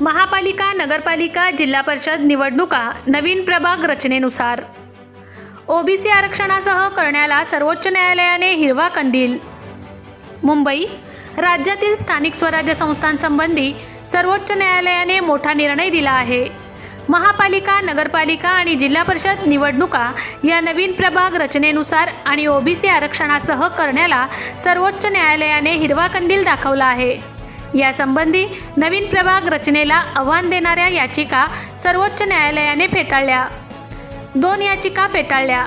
महापालिका नगरपालिका जिल्हा परिषद निवडणुका नवीन प्रभाग रचनेनुसार. ओबीसी आरक्षणासह करण्याला सर्वोच्च न्यायालयाने हिरवा कंदील. मुंबई राज्यातील स्थानिक स्वराज्य संस्थांसंबंधी सर्वोच्च न्यायालयाने मोठा निर्णय दिला आहे. महापालिका नगरपालिका आणि जिल्हा परिषद निवडणुका या नवीन प्रभाग रचनेनुसार आणि ओबीसी आरक्षणासह करण्याला सर्वोच्च न्यायालयाने हिरवा कंदील दाखवला आहे. यासंबंधी नवीन प्रभाग रचनेला आव्हान देणाऱ्या याचिका सर्वोच्च न्यायालयाने फेटाळल्या. दोन याचिका फेटाळल्या.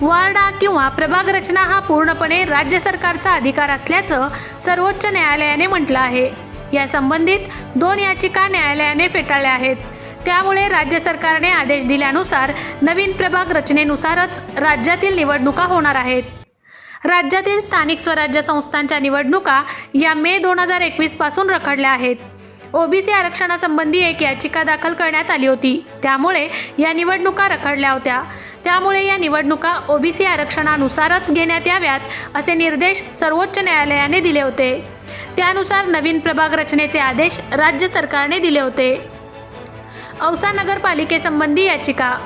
वार्डा किंवा प्रभाग रचना हा पूर्णपणे राज्य सरकारचा अधिकार असल्याचं सर्वोच्च न्यायालयाने म्हटलं आहे. या संबंधित दोन याचिका न्यायालयाने फेटाळल्या आहेत. त्यामुळे राज्य सरकारने आदेश दिल्यानुसार नवीन प्रभाग रचनेनुसारच राज्यातील निवडणुका होणार आहेत. राज्यातील स्थानिक स्वराज्य संस्थांच्या निवडणुका या मे दोन हजार एकवीसपासून रखडल्या आहेत. ओबीसी आरक्षणासंबंधी एक याचिका दाखल करण्यात आली होती. त्यामुळे या निवडणुका रखडल्या होत्या. त्यामुळे या निवडणुका ओबीसी आरक्षणानुसारच घेण्यात याव्यात असे निर्देश सर्वोच्च न्यायालयाने दिले होते. त्यानुसार नवीन प्रभाग रचनेचे आदेश राज्य सरकारने दिले होते. औसा नगरपालिकेसंबंधी याचिका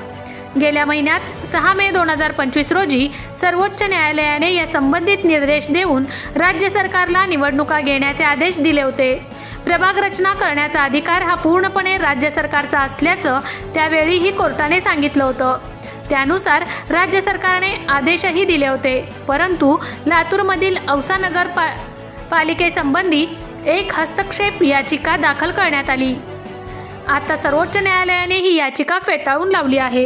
गेल्या महिन्यात सहा मे दोन हजार पंचवीस रोजी सर्वोच्च न्यायालयाने या संबंधित निर्देश देऊन राज्य सरकारला निवडणुका घेण्याचे आदेश दिले होते. प्रभाग रचना करण्याचा अधिकार हा पूर्णपणे राज्य सरकारचा असल्याचं त्यावेळीही कोर्टाने सांगितलं होतं. त्यानुसार राज्य सरकारने आदेशही दिले होते परंतु लातूरमधील औसा नगर पा पालिकेसंबंधी एक हस्तक्षेप याचिका दाखल करण्यात आली. आता सर्वोच्च न्यायालयाने ही याचिका फेटाळून लावली आहे.